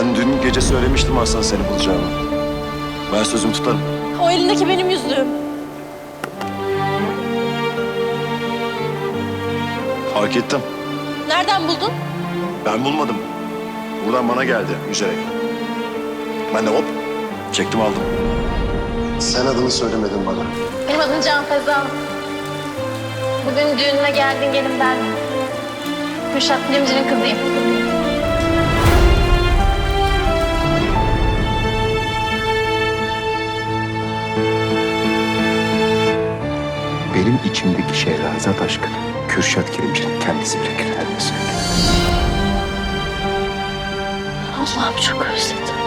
Ben dün gece söylemiştim Aslan seni bulacağımı. Ben sözümü tutarım. O elindeki benim yüzüğüm. Fark ettim. Nereden buldun? Ben bulmadım. Buradan bana geldi yüzerek. Ben de hop çektim aldım. Sen adını söylemedin bana. Benim adım Can Feza. Bugün düğününe geldin gelin ben. Kürşat Bilimci'nin kızıyım. Benim içimdeki Şehrazat aşkını Kürşat Kilimci'nin kendisi bile kirlenmesin. Allah'ım çok özledim.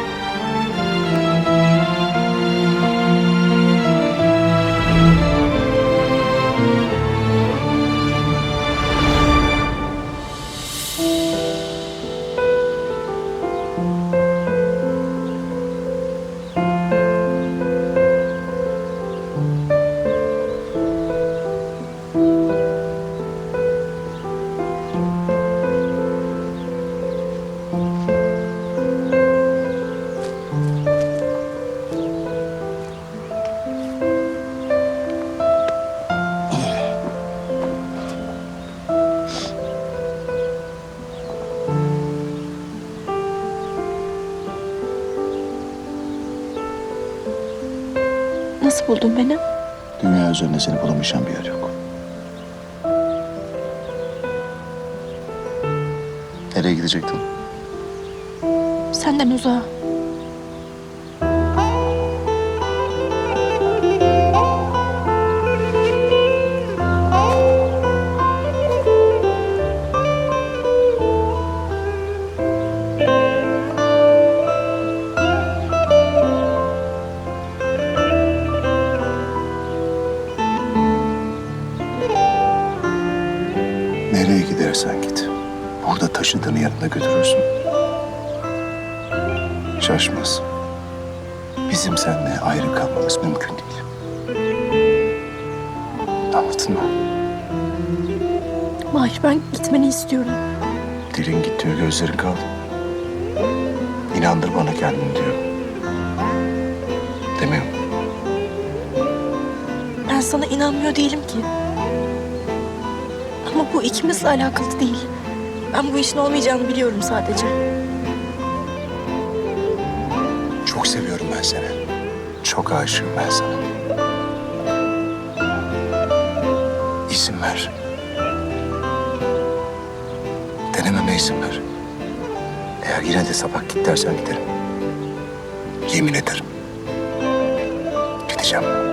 Nasıl buldun beni? Dünya üzerinde seni bulamayacağım bir yer yok. Nereye gidecektin? Senden uzağa. Gidersen git. Burada taşıdığını yanında götürürsün. Şaşmaz. Bizim seninle ayrı kalmamız mümkün değil. Anladın mı? Mahir ben gitmeni istiyorum. Dilin gitti, gözlerin kaldı. İnandır bana kendini diyor. Demiyor. Ben sana inanmıyor değilim ki. Ama bu ikimizle alakalı değil. Ben bu işin olmayacağını biliyorum sadece. Çok seviyorum ben seni. Çok aşığım ben sana. İsim ver. Denememe izin ver. Eğer yine de sabah git dersen giderim. Yemin ederim. Gideceğim.